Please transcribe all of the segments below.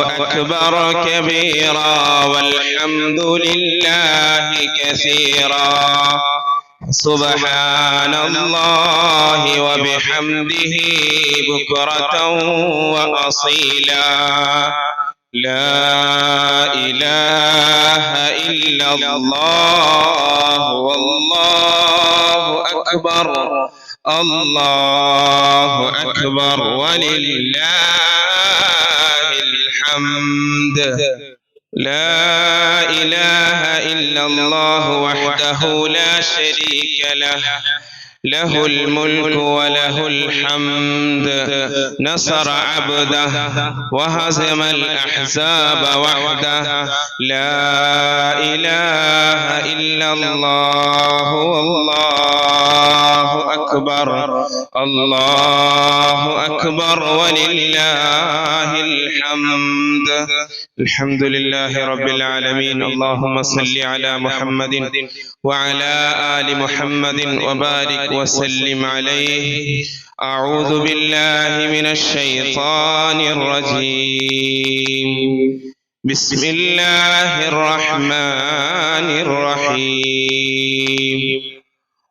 أكبر كبيرا والحمد لله كثيرا. سبحان الله وبحمده بكرة وأصيلا. لا إله إلا الله والله أكبر. الله أكبر. ولله الحمد. لا إله إلا الله وحده لا شريك له. له الملك وله الحمد. نصر عبده وهزم الأحزاب وحده. لا إله إلا الله. والله أكبر. الله أكبر ولله الحمد. الحمد لله رب العالمين. اللهم صل على محمد وعلى آل محمد وبارك وسلم عليه. أعوذ بالله من الشيطان الرجيم. بسم الله الرحمن الرحيم.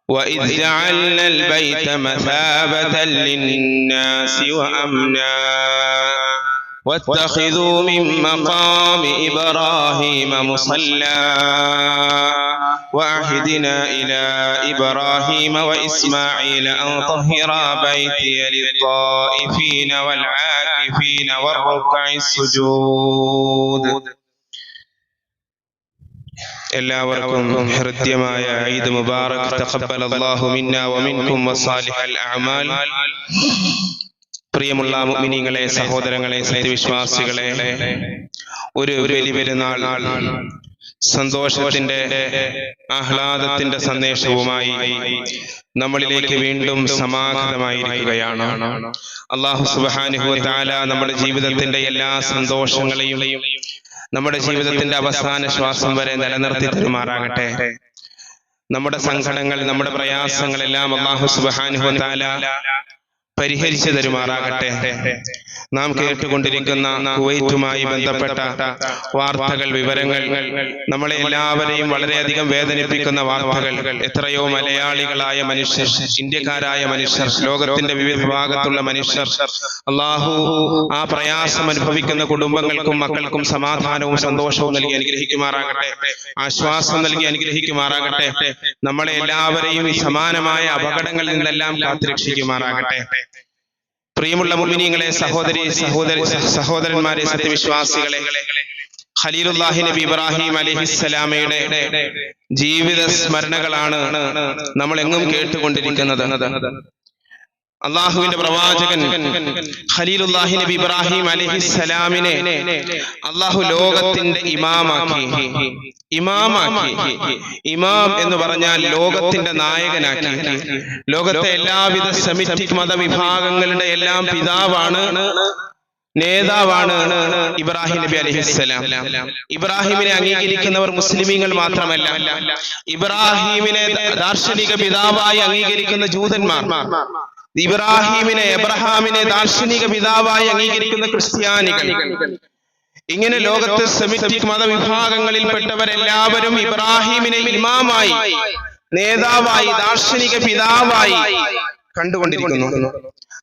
وإذ جعلنا البيت مثابة للناس وأمنا. واتخذوا من مقام إبراهيم مصلى. وعهدنا إلى إبراهيم وإسماعيل أن طهرا بيتي للطائفين والعاكفين والركع السجود എല്ലാവർക്കും ഹൃദ്യമായ ഈദ് മുബാറക് തഖബ്ബൽ അല്ലാഹു മിന്ന വമിൻകും വസാലിഹൽ അഅമാൽ പ്രിയമുള്ള മുഅ്മിനീങ്ങളെ സഹോദരങ്ങളെ സത്യവിശ്വാസികളെ ഒരു ബലി പെരുന്നാൾ സന്തോഷത്തിന്റെ ആഹ്ലാദത്തിന്റെ സന്ദേശവുമായി നമ്മളിലേക്ക് വീണ്ടും സമാഗതമായിരിക്കുകയാണ്. അള്ളാഹു വ നമ്മുടെ ജീവിതത്തിന്റെ എല്ലാ സന്തോഷങ്ങളെയും നമ്മുടെ ജീവിതത്തിന്റെ അവസാന ശ്വാസം വരെ നിലനിർത്തി തരുമാറാകട്ടെ. നമ്മുടെ സങ്കടങ്ങൾ നമ്മുടെ പ്രയാസങ്ങളെല്ലാം അള്ളാഹു തആല പരിഹരിച്ചു തരുമാറാകട്ടെ. നാം കേട്ടുകൊണ്ടിരിക്കുന്ന കുവൈറ്റുമായി ബന്ധപ്പെട്ട വാർത്തകൾ വിവരങ്ങൾ നമ്മളെ എല്ലാവരെയും വളരെയധികം വേദനിപ്പിക്കുന്ന വാർത്തകൾ. എത്രയോ മലയാളികളായ മനുഷ്യർ ഇന്ത്യക്കാരായ മനുഷ്യർ ലോകത്തിന്റെ വിവിധ ഭാഗത്തുള്ള മനുഷ്യർ അള്ളാഹു ആ പ്രയാസം അനുഭവിക്കുന്ന കുടുംബങ്ങൾക്കും മക്കൾക്കും സമാധാനവും സന്തോഷവും നൽകി അനുഗ്രഹിക്കുമാറാകട്ടെ. ആശ്വാസം നൽകി അനുഗ്രഹിക്കുമാറാകട്ടെ. നമ്മളെ എല്ലാവരെയും ഈ സമാനമായ അപകടങ്ങളിൽ നിന്നെല്ലാം കാത്തുരക്ഷിക്കുമാറാകട്ടെ. പ്രിയമുള്ള മുമിനിയങ്ങളെ സഹോദരി സഹോദരി സഹോദരന്മാരെ സത്യവിശ്വാസികളെ ഖലീലുല്ലാഹി നബി ഇബ്രാഹിം അലിഹിസ്സലാമയുടെ ജീവിത സ്മരണകളാണ് നമ്മൾ എങ്ങും കേട്ടുകൊണ്ടിരിക്കുന്നത്. അള്ളാഹുവിന്റെ പ്രവാചകൻ ഖലീലുല്ലാഹി നബി ഇബ്രാഹിം അലിഹിസ്സലാമിനെ അള്ളാഹു ലോകത്തിന്റെ ഇമാമാക്കി ഇമാമാക്കി ഇമാം എന്ന് പറഞ്ഞാൽ ലോകത്തിന്റെ നായകനാക്കി. ലോകത്തെ എല്ലാവിധ സെമിറ്റിക് മതവിഭാഗങ്ങളുടെ എല്ലാം പിതാവാണ് നേതാവാണ് ഇബ്രാഹിം നബി അലഹിസ്സലാം. ഇബ്രാഹിമിനെ അംഗീകരിക്കുന്നവർ മുസ്ലിമീങ്ങൾ മാത്രമല്ല ഇബ്രാഹിമിനെ ദാർശനിക പിതാവായി അംഗീകരിക്കുന്ന ജൂതന്മാർ. ഇബ്രാഹിമിനെ എബ്രഹാമിനെ ദാർശനിക പിതാവായി അംഗീകരിക്കുന്ന ക്രിസ്ത്യാനികൾ. ഇങ്ങനെ ലോകത്തെ സെമിറ്റിക് മതവിഭാഗങ്ങളിൽപ്പെട്ടവരെല്ലാവരും ഇബ്രാഹിമിനെ ഇമാമായി നേതാവായി ദാർശനിക പിതാവായി കണ്ടുകൊണ്ടിരിക്കുന്നു.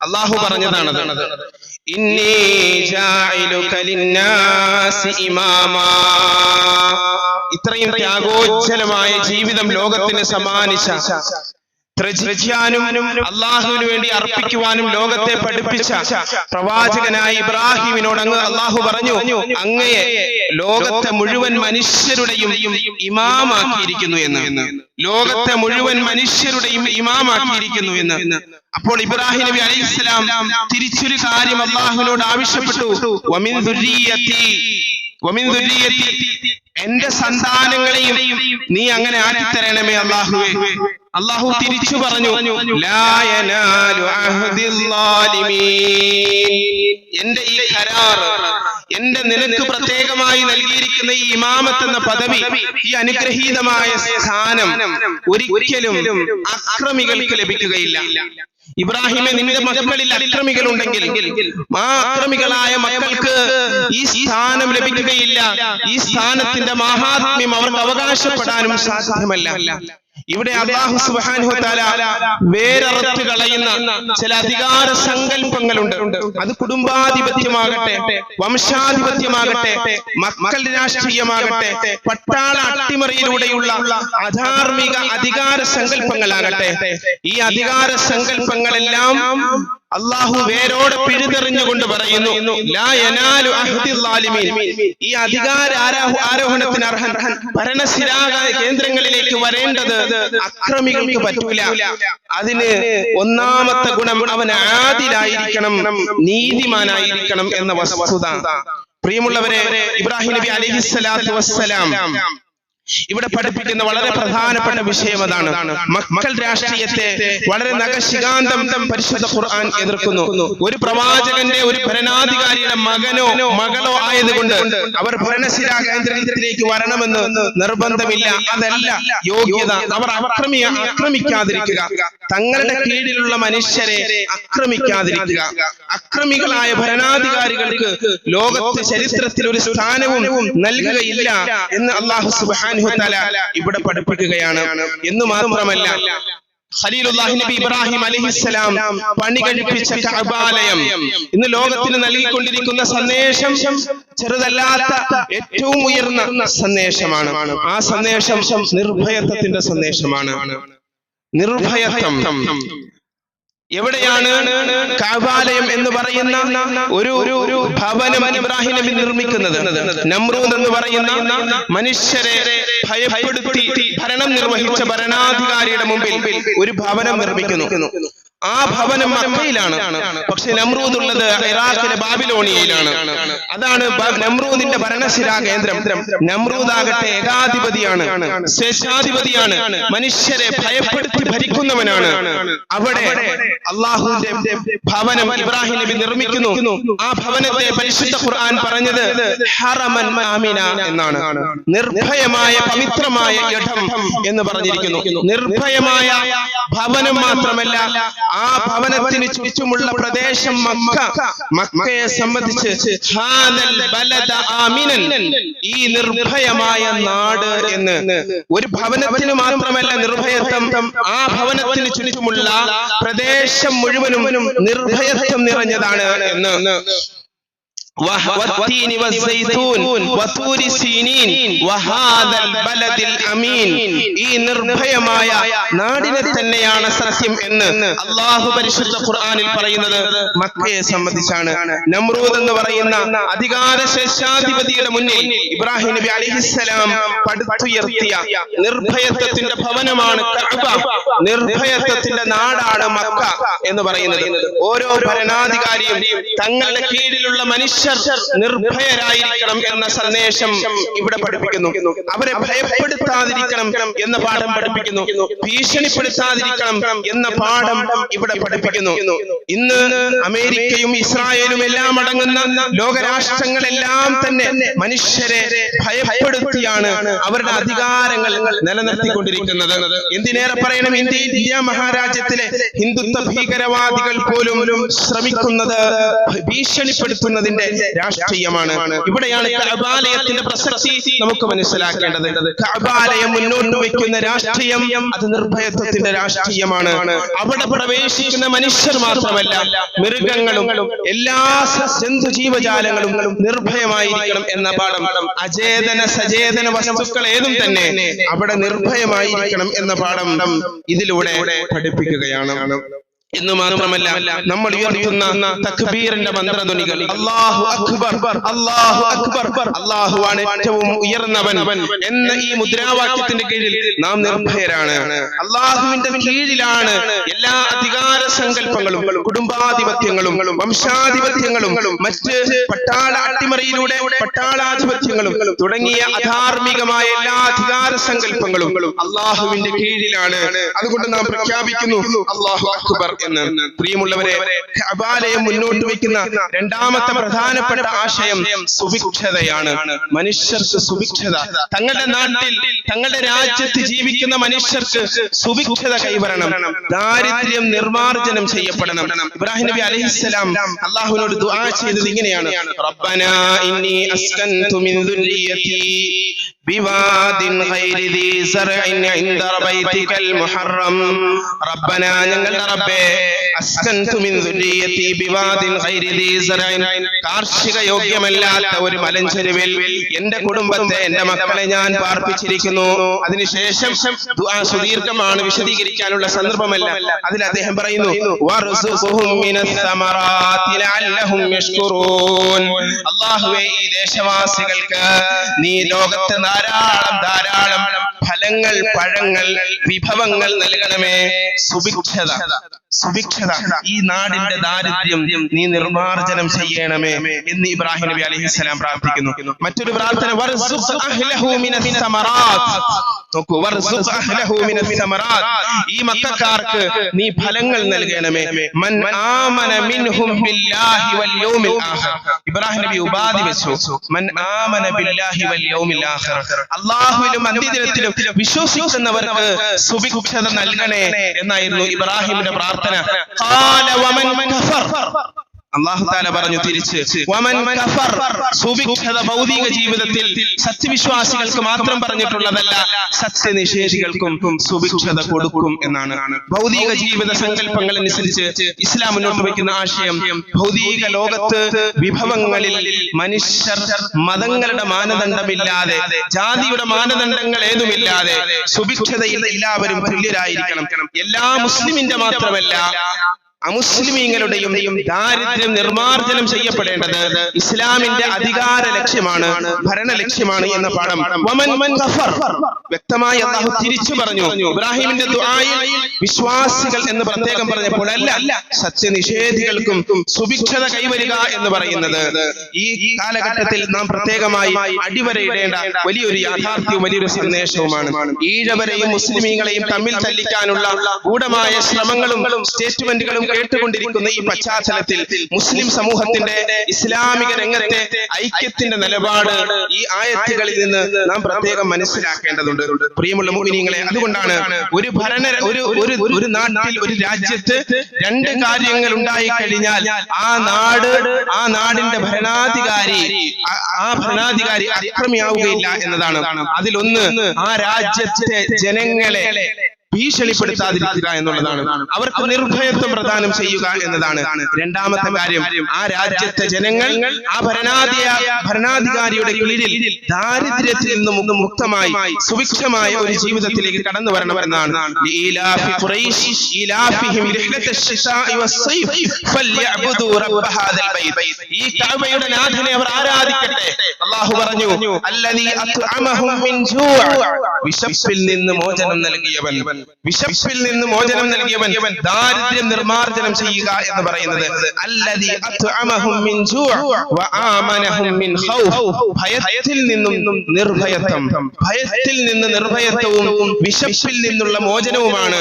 അള്ളാഹു പറഞ്ഞതാണ് ഇത്രയും ത്യാഗോജ്ജലമായ ജീവിതം ലോകത്തിന് സമ്മാനിച്ച ത്രജിക്കാനും അള്ളാഹുവിന് വേണ്ടി അർപ്പിക്കുവാനും ലോകത്തെ പഠിപ്പിച്ച പ്രവാചകനായ ഇബ്രാഹിമിനോട് അങ്ങ് അള്ളാഹു പറഞ്ഞു അങ്ങയെ ലോകത്തെ മുഴുവൻ മനുഷ്യരുടെയും ഇമാമാക്കിയിരിക്കുന്നു എന്ന്. ലോകത്തെ മുഴുവൻ മനുഷ്യരുടെയും ഇമാമാക്കിയിരിക്കുന്നു എന്ന്. അപ്പോൾ ഇബ്രാഹിം നബി അലൈഹി സ്വലാം തിരിച്ചൊരു കാര്യം അള്ളാഹുവിനോട് ആവശ്യപ്പെട്ടു. എന്റെ സന്താനങ്ങളെയും നീ അങ്ങനെ ആക്കിത്തരണമേ അള്ളാഹുവേ. അള്ളാഹു തിരിച്ചു പറഞ്ഞു "ലാ യനാലു അഹ്ദിൽ എന്റെ ഈ കരാർ എന്റെ നിനക്ക് പ്രത്യേകമായി നൽകിയിരിക്കുന്ന ഈ ഇമാമത്ത് എന്ന പദവി ഈ അനുഗ്രഹീതമായ സ്ഥാനം ഒരിക്കലും അക്രമികൾക്ക് ലഭിക്കുകയില്ല. ഇബ്രാഹിമെ നിന്റെ മക്കളിൽ അക്രമികൾ ഉണ്ടെങ്കിൽ ആ അക്രമികളായ മക്കൾക്ക് ഈ സ്ഥാനം ലഭിക്കുകയില്ല. ഈ സ്ഥാനത്തിന്റെ മഹാത്മ്യം അവർക്ക് അവകാശപ്പെടാനും സാധ്യമല്ല. ഇവിടെ അള്ളാഹു സുബ്ഹാനഹു താല വേരറുത്ത് കളയുന്ന ചില അധികാര സങ്കല്പങ്ങളുണ്ട്. അത് കുടുംബാധിപത്യമാകട്ടെ വംശാധിപത്യമാകട്ടെ മക്കൾ രാഷ്ട്രീയമാകട്ടെ പട്ടാള അട്ടിമറിയിലൂടെയുള്ള അധാർമിക അധികാര സങ്കല്പങ്ങളാകട്ടെ. ഈ അധികാര സങ്കല്പങ്ങളെല്ലാം അള്ളാഹു വേരോട് പിഴുതെറിഞ്ഞുകൊണ്ട് പറയുന്നു. ഈ അധികാര ആരോഹ- ആരോഹണത്തിന് അർഹൻ ഭരണസിരാക കേന്ദ്രങ്ങളിലേക്ക് വരേണ്ടത് അക്രമികൾക്ക് പറ്റൂല. അതിന് ഒന്നാമത്തെ ഗുണം അവൻ ആദിലായിരിക്കണം നീതിമാനായിരിക്കണം എന്ന വസ്തുത. പ്രിയമുള്ളവരെ ഇബ്രാഹിം നബി അലൈഹിസ്സലാത്തു വസ്സലാം ഇവിടെ പഠിപ്പിക്കുന്ന വളരെ പ്രധാനപ്പെട്ട വിഷയം അതാണ് മക്കൾ രാഷ്ട്രീയത്തെ വളരെ നഖശികാന്തം പരിശുദ്ധ ഖുർആൻ എതിർക്കുന്നു. ഒരു പ്രവാചകന്റെ ഒരു ഭരണാധികാരിയുടെ മകനോ മകളോ ആയതുകൊണ്ട് അവർ ഭരണസിരാ കേന്ദ്രത്തിലേക്ക് വരണമെന്ന് നിർബന്ധമില്ല. അതല്ല യോഗ്യത. അവർ അക്രമി അക്രമിക്കാതിരിക്കുക തങ്ങളുടെ കീഴിലുള്ള മനുഷ്യരെ അക്രമിക്കാതിരിക്കുക അക്രമികളായ ഭരണാധികാരികൾക്ക് ലോകത്തെ ചരിത്രത്തിൽ ഒരു സ്ഥാനവും നൽകുകയില്ല എന്ന് അള്ളാഹു സുബ്ഹാനഹു തആല ഇവിടെ പഠിപ്പിക്കുകയാണ്. എന്ന് മാത്രമല്ല ഖലീലുല്ലാഹി നബി ഇബ്രാഹിം അലൈഹിസ്സലാം പണി കഴിപ്പിച്ച കഅബാലയം ഇന്ന് ലോകത്തിന് നൽകിക്കൊണ്ടിരിക്കുന്ന സന്ദേശം ചെറുതല്ലാത്ത ഏറ്റവും ഉയർന്ന സന്ദേശമാണ്. ആ സന്ദേശം നിർഭയത്വത്തിന്റെ സന്ദേശമാണ്. നിർഭയത്വം. എവിടെയാണ് കാബാലയം എന്ന് പറയുന്ന ഒരു ഒരു ഭവനം ഇബ്രാഹിം നബി നിർമ്മിക്കുന്നത്? നമ്രൂദ് എന്ന് പറയുന്ന മനുഷ്യരെ ഭയപ്പെടുത്തി ഭരണം നിർവഹിച്ച ഭരണാധികാരിയുടെ മുമ്പിൽ ഒരു ഭവനം നിർമ്മിക്കുന്നു. ആ ഭവനം മക്കയിലാണ് പക്ഷെ നമ്രൂദ് ഉള്ളത് ഇറാഖിലെ ബാബിലോണിയയിലാണ്. അതാണ് നമ്രൂദിന്റെ ഭരണശിരാ കേന്ദ്രം. നമ്രൂദ് ആകട്ടെ ഏകാധിപതിയാണ്. ശേഷാധിപതിയാണ് മനുഷ്യരെ ഭയപ്പെടുത്തി ഭരിക്കുന്നവനാണ്. അവിടെ അള്ളാഹുവിന്റെ ഭവനം ഇബ്രാഹിം നബി നിർമ്മിക്കുന്നു. ആ ഭവനത്തെ പരിശുദ്ധ ഖുർആൻ പറഞ്ഞത് ഹറമൻ ആമിന എന്നാണ്. നിർഭയമായ പവിത്രമായ ഇടം എന്ന് പറഞ്ഞിരിക്കുന്നു. നിർഭയമായ ഭവനം മാത്രമല്ല ആ ഭവനത്തിന് ചുറ്റുമുള്ള പ്രദേശം മക്ക. മക്കയെ സംബന്ധിച്ച് ഈ നിർഭയമായ നാട് എന്ന് ഒരു ഭവനത്തിന് മാത്രമല്ല നിർഭയത്വം ആ ഭവനത്തിന് ചുറ്റുമുള്ള പ്രദേശം മുഴുവനും നിർഭയത്വം നിറഞ്ഞതാണ് എന്ന്. والتين والزيتون وطور سينين وهذا البلد الأمين ഈ നിർഭയമായ നാടിനെ തന്നെയാണ് സത്യം എന്ന് അള്ളാഹു പരിശുദ്ധ ഖുർആനിൽ പറയുന്നത് മക്കയെ സംബന്ധിച്ചാണ് നമ്രൂദ് എന്ന് പറയുന്ന അധികാര ശേഷാധിപതിയുടെ മുന്നിൽ ഇബ്രാഹിം നബി അലിഹിസ്സലാം പടുത്തുയർത്തിയ നിർഭയത്വത്തിന്റെ ഭവനമാണ് കഅബ നിർഭയത്വത്തിന്റെ നാടാണ് മക്ക എന്ന് പറയുന്നത് ഓരോ ഭരണാധികാരിയും തങ്ങളുടെ കീഴിലുള്ള നിർഭയരായിരിക്കണം എന്ന സന്ദേശം ഇവിടെ പഠിപ്പിക്കുന്നു. അവരെ ഭയപ്പെടുത്താതിരിക്കണം എന്ന പാഠം പഠിപ്പിക്കുന്നു. ഭീഷണിപ്പെടുത്താതിരിക്കണം എന്ന പാഠം ഇവിടെ പഠിപ്പിക്കുന്നു. ഇന്ന് അമേരിക്കയും ഇസ്രായേലും എല്ലാം അടങ്ങുന്ന ലോകരാഷ്ട്രങ്ങളെല്ലാം തന്നെ മനുഷ്യരെ ഭയപ്പെടുത്തിയാണ് അവരുടെ അധികാരങ്ങൾ നിലനിർത്തിക്കൊണ്ടിരിക്കുന്നത്. എന്തിനേറെ പറയണം? ഇന്ത്യയിൽ ഇന്ത്യ മഹാരാജ്യത്തിലെ ഹിന്ദുത്വ ഭീകരവാദികൾ പോലും ശ്രമിക്കുന്നത് ഭീഷണിപ്പെടുത്തുന്നതിന്റെ രാഷ്ട്രീയമാണ്. ഇവിടെയാണ് കഅബാലയത്തിന്റെ പ്രസക്തി നമുക്ക് മനസ്സിലാക്കേണ്ടത്. കഅബാലയം മുന്നോട്ട് വയ്ക്കുന്ന രാഷ്ട്രീയം അത് നിർഭയത്വത്തിന്റെ രാഷ്ട്രീയമാണ്. അവിടെ പ്രവേശിക്കുന്ന മനുഷ്യർ മാത്രമല്ല മൃഗങ്ങളും എല്ലാ ജന്തു ജീവജാലങ്ങളും നിർഭയമായിരിക്കണം എന്ന പാഠം. അചേതന സചേതന വസ്തുക്കൾ ഏതും തന്നെ അവിടെ നിർഭയമായിരിക്കണം എന്ന പാഠം ഇതിലൂടെ പഠിപ്പിക്കുകയാണ്. എന്ന് മാത്രമല്ല നമ്മൾ ഉയർത്തുന്ന തക്ബീറിന്റെ മന്ത്രധ്വനികൾ. അല്ലാഹു അക്ബർ. അല്ലാഹു അക്ബർ. അള്ളാഹുവാണ് ഏറ്റവും ഉയർന്നവൻ എന്ന ഈ മുദ്രാവാക്യത്തിന്റെ കീഴിൽ നാം നിർഭയരാണ്. അള്ളാഹുവിന്റെ കീഴിലാണ് എല്ലാ അധികാര സങ്കല്പങ്ങളും കുടുംബാധിപത്യങ്ങളും വംശാധിപത്യങ്ങളും മറ്റ് പട്ടാള അട്ടിമറിയിലൂടെ പട്ടാളാധിപത്യങ്ങളും തുടങ്ങിയ അധാർമികമായ എല്ലാ അധികാര സങ്കല്പങ്ങളും അള്ളാഹുവിന്റെ കീഴിലാണ്. അതുകൊണ്ട് നാം പ്രഖ്യാപിക്കുന്നു അള്ളാഹു അക്ബർ. എന്ന് പ്രിയമുള്ളവരെ കബാലയം മുന്നോട്ട് വയ്ക്കുന്ന രണ്ടാമത്തെ പ്രധാനപ്പെട്ട ആശയം സുഭിക്ഷതയാണ്. മനുഷ്യർക്ക് സുഭിക്ഷത. തങ്ങളുടെ നാട്ടിൽ തങ്ങളുടെ രാജ്യത്ത് ജീവിക്കുന്ന മനുഷ്യർക്ക് സുഭിക്ഷത കൈവരണം. ദാരിദ്ര്യം നിർമാർജനം ചെയ്യപ്പെടണം. ഇബ്രാഹിം നബി അലൈഹിസ്സലാം അള്ളാഹുവിനോട് ദുആ ചെയ്തത് ഇങ്ങനെയാണ്. റബ്ബനാ ഇന്നി അസ്കൻതു മിൻ ദുർരിയതി ഞങ്ങളുടെ റബ്ബേ കാർഷിക യോഗ്യമല്ലാത്ത ഒരു മലഞ്ചെരുവിൽ എന്റെ കുടുംബത്തെ എന്റെ മക്കളെ ഞാൻ പാർപ്പിച്ചിരിക്കുന്നു. അതിനുശേഷം സുദീർഘമാണ് വിശദീകരിക്കാനുള്ള സന്ദർഭമല്ല. അതിൽ അദ്ദേഹം പറയുന്നു അള്ളാഹുവേ ഈ ദേശവാസികൾക്ക് നീ ലോകത്ത് ധാരാളം ധാരാളം ഫലങ്ങൾ പഴങ്ങൾ വിഭവങ്ങൾ നൽകണമേ. സുഭിക്ഷത. സുഭിക്ഷത. ഈ നാടിന്റെ ദാരിദ്ര്യം നീ നിർമാർജനം ചെയ്യണമേ എന്ന് ഇബ്രാഹിം നബി അലൈഹിസ്സലാം പ്രാർത്ഥിക്കുന്നു. മറ്റൊരു പ്രാർത്ഥന ഈ മക്കക്കാർക്ക് നീ ഫലങ്ങൾ നൽകണമേ. മൻ ആമന മിൻഹും ബില്ലാഹി വൽ യൗമിൽ ആഖിർ. ഇബ്രാഹിം നബി ഉപാധി വെച്ചു. മൻ ആമന ബില്ലാഹി വൽ യൗമിൽ ആഖിർ. അല്ലാഹുവിലും അന്ത്യദിനത്തിലും വിശ്വസിക്കുന്നവർക്ക് സുഭിക്ഷത നൽകണേ എന്നായിരുന്നു ഇബ്രാഹിമിന്റെ പ്രാർത്ഥന ഖാല കഫർ പറഞ്ഞു തിരിച്ച് സുഭിക്ഷത ഭൗതിക ജീവിതത്തിൽ സത്യവിശ്വാസികൾക്ക് മാത്രം പറഞ്ഞിട്ടുള്ളതല്ല സത്യനിഷേധികൾക്കും സുഭിക്ഷത കൊടുക്കും എന്നാണ്. ഭൗതിക ജീവിത സങ്കല്പങ്ങൾ അനുസരിച്ച് ഇസ്ലാം മുന്നോട്ട് വയ്ക്കുന്ന ആശയം ഭൗതിക ലോകത്ത് വിഭവങ്ങളിൽ മനുഷ്യർ മതങ്ങളുടെ മാനദണ്ഡമില്ലാതെ ജാതിയുടെ മാനദണ്ഡങ്ങൾ ഏതുമില്ലാതെ സുഭിക്ഷതയിൽ എല്ലാവരും തുല്യരായിരിക്കണം. എല്ലാ മുസ്ലിമിന്റെ മാത്രമല്ല അമുസ്ലിമീങ്ങളുടെയും ദാരിദ്ര്യം നിർമാർജനം ചെയ്യപ്പെടേണ്ടത് ഇസ്ലാമിന്റെ അധികാര ലക്ഷ്യമാണ് ഭരണ ലക്ഷ്യമാണ് എന്ന പാഠം. വ്യക്തമായി അള്ളാഹു തിരിച്ചു പറഞ്ഞു. ഇബ്രാഹിമിന്റെ വിശ്വാസികൾ എന്ന് പ്രത്യേകം പറഞ്ഞപ്പോൾ അല്ല സത്യനിഷേധികൾക്കും സുഭിക്ഷത കൈവരിക എന്ന് പറയുന്നത്. ഈ കാലഘട്ടത്തിൽ നാം പ്രത്യേകമായി അടിവരയിടേണ്ട വലിയൊരു യാഥാർത്ഥ്യവും വലിയൊരു സന്ദേശവുമാണ്. ഈഴവരെയും മുസ്ലിമീങ്ങളെയും തമ്മിൽ തല്ലിക്കാനുള്ള ഗൂഢമായ ശ്രമങ്ങളും സ്റ്റേറ്റ്മെന്റുകളും കേട്ടുകൊണ്ടിരിക്കുന്ന ഈ പശ്ചാത്തലത്തിൽ മുസ്ലിം സമൂഹത്തിന്റെ ഇസ്ലാമിക രംഗത്തെ ഐക്യത്തിന്റെ നിലപാട് ഈ ആയത്തുകളിൽ നിന്ന് നാം പ്രത്യേകം മനസ്സിലാക്കേണ്ടതുണ്ട്. പ്രിയമുള്ള മുഅ്മിനീങ്ങളെ അതുകൊണ്ടാണ് ഒരു ഭരണ ഒരു ഒരു ഒരു നാട്ടിൽ ഒരു രാജ്യത്ത് രണ്ട് കാര്യങ്ങൾ ഉണ്ടായി കഴിഞ്ഞാൽ ആ നാട് ആ നാടിന്റെ ഭരണാധികാരി ആ ഭരണാധികാരി അക്രമിയാവുകയില്ല എന്നതാണ്. അതിലൊന്ന് ആ രാജ്യത്തെ ജനങ്ങളെ ഭീഷണിപ്പെടുത്താതിരിക്കുക എന്നുള്ളതാണ്. അവർക്ക് നിർഭയത്വം പ്രദാനം ചെയ്യുക എന്നതാണ്. രണ്ടാമത്തെ കാര്യം ആ രാജ്യത്തെ ജനങ്ങൾ ആ ഭരണാധിക ഭരണാധികാരിയുടെ കീഴിൽ ദാരിദ്ര്യത്തിൽ നിന്ന് മുക്തമായി സുഭിക്ഷമായ ഒരു ജീവിതത്തിലേക്ക് കടന്നു വരണമെന്നാണ് ഈ കഅബയുടെ നാഥനെ അവർ ആരാധിക്കട്ടെ? അല്ലാഹു പറഞ്ഞു മിൻ വിശപ്പിൽ നിന്ന് മോചനം നൽകിയവൻ. വിശപ്പിൽ നിന്ന് മോചനം നൽകിയവൻ ദാരിദ്ര്യം നിർമാർജനം ചെയ്യുക എന്ന് പറയുന്നത് അത്അമഹും മിൻ മിൻ ഭയത്തിൽ നിന്നും നിർഭയത്വം. ഭയത്തിൽ നിന്ന് നിർഭയത്വവും വിശപ്പിൽ നിന്നുള്ള മോചനവുമാണ്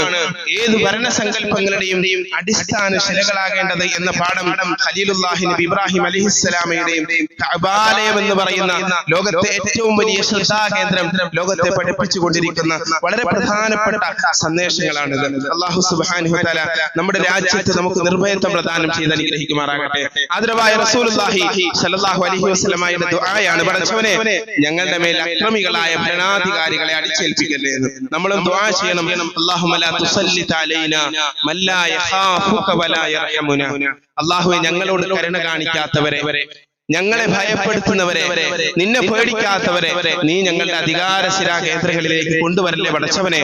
ഏത് ഭരണസങ്കല്പങ്ങളുടെയും അടിസ്ഥാന ശിലകളാകേണ്ടത് എന്ന പാഠം ഖലീലുല്ലാഹി നബി ഇബ്രാഹിം അലിഹിസ്സലാമയുടെയും കബാലയം എന്ന് പറയുന്ന ലോകത്തെ ഏറ്റവും വലിയ ശ്രദ്ധാകേന്ദ്രം ലോകത്തെ പഠിപ്പിച്ചുകൊണ്ടിരിക്കുന്ന വളരെ പ്രധാനപ്പെട്ട സന്ദേശങ്ങളാണിത്. അള്ളാഹു സുബ്ഹാനഹു തആല നമ്മുടെ രാജ്യത്ത് നമുക്ക് നിർഭയത്വം പ്രദാനം ചെയ്ത് അനുഗ്രഹിക്കുമാറാകട്ടെ. ആദരവായ റസൂലുള്ളാഹി സ്വല്ലല്ലാഹു അലൈഹി വസല്ലമയുടെ ദുആയാണ് ഞങ്ങളുടെ മേൽ അക്രമികളായ ഭരണാധികാരികളെ അടിച്ചേൽപ്പിക്കല്ലേ എന്ന്. നമ്മളും ദുആ ചെയ്യണം. അല്ലാഹുമ്മ ലാ തുസല്ലിത അലൈനാ വലാ യർഹമുനാ. ഞങ്ങളോട് കരുണ കാണിക്കാത്തവരെ ഞങ്ങളെ ഭയപ്പെടുത്തുന്നവരെ നിന്നെ പേടിക്കാത്തവരെ നീ ഞങ്ങളുടെ അധികാരശിരാ കേന്ദ്രങ്ങളിലേക്ക് കൊണ്ടുവരല്ലേ പടച്ചവനെ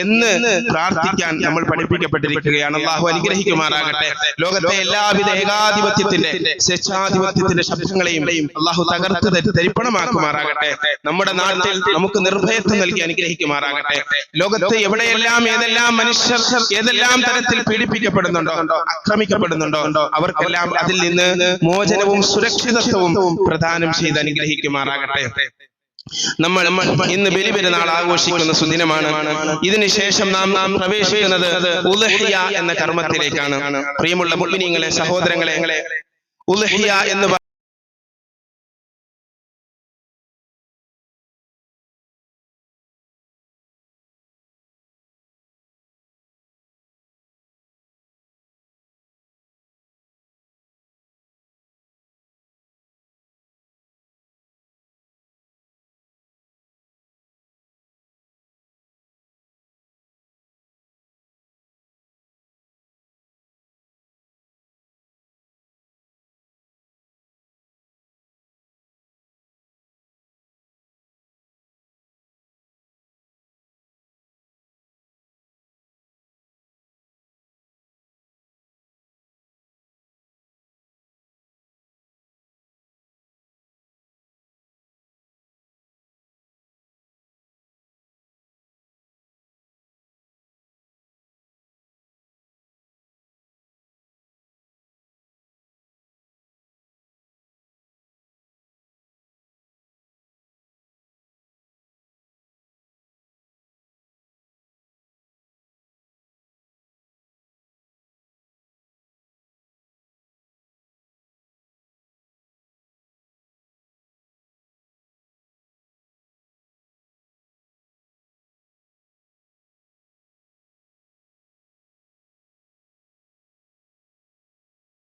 എന്ന് പ്രാർത്ഥിക്കാൻ നമ്മൾ പഠിപ്പിക്കപ്പെട്ടിരിക്കുകയാണ്. അള്ളാഹു അനുഗ്രഹിക്കുമാറാകട്ടെ. ലോകത്തെ എല്ലാവിധ ഏകാധിപത്യത്തിന്റെ സ്വേച്ഛാധിപത്യത്തിന്റെ ശബ്ദങ്ങളെയും അള്ളാഹു തകർത്ത് തരി- തരിപ്പണമാക്കുമാറാകട്ടെ. നമ്മുടെ നാട്ടിൽ നമുക്ക് നിർഭയത്വം നൽകി അനുഗ്രഹിക്കുമാറാകട്ടെ. ലോകത്ത് എവിടെയെല്ലാം ഏതെല്ലാം മനുഷ്യർ ഏതെല്ലാം തരത്തിൽ പീഡിപ്പിക്കപ്പെടുന്നുണ്ടോ? ആക്രമിക്കപ്പെടുന്നുണ്ടോ? അവർക്കെല്ലാം അതിൽ നിന്ന് മോചനവും സുരക്ഷിതത്വവും പ്രദാനം ചെയ്ത് അനുഗ്രഹിക്കുമാറാകട്ടെ. നമ്മൾ ഇന്ന് ബലിപെരുന്നാൾ ആഘോഷിക്കുന്ന സുദിനമാണ്. ഇതിനുശേഷം നാം നാം പ്രവേശിക്കുന്നത് ഉലഹിയ എന്ന കർമ്മത്തിലേക്കാണ്. പ്രിയമുള്ള മുഗ്നീങ്ങളെ സഹോദരങ്ങളെ ഉലഹിയ എന്ന്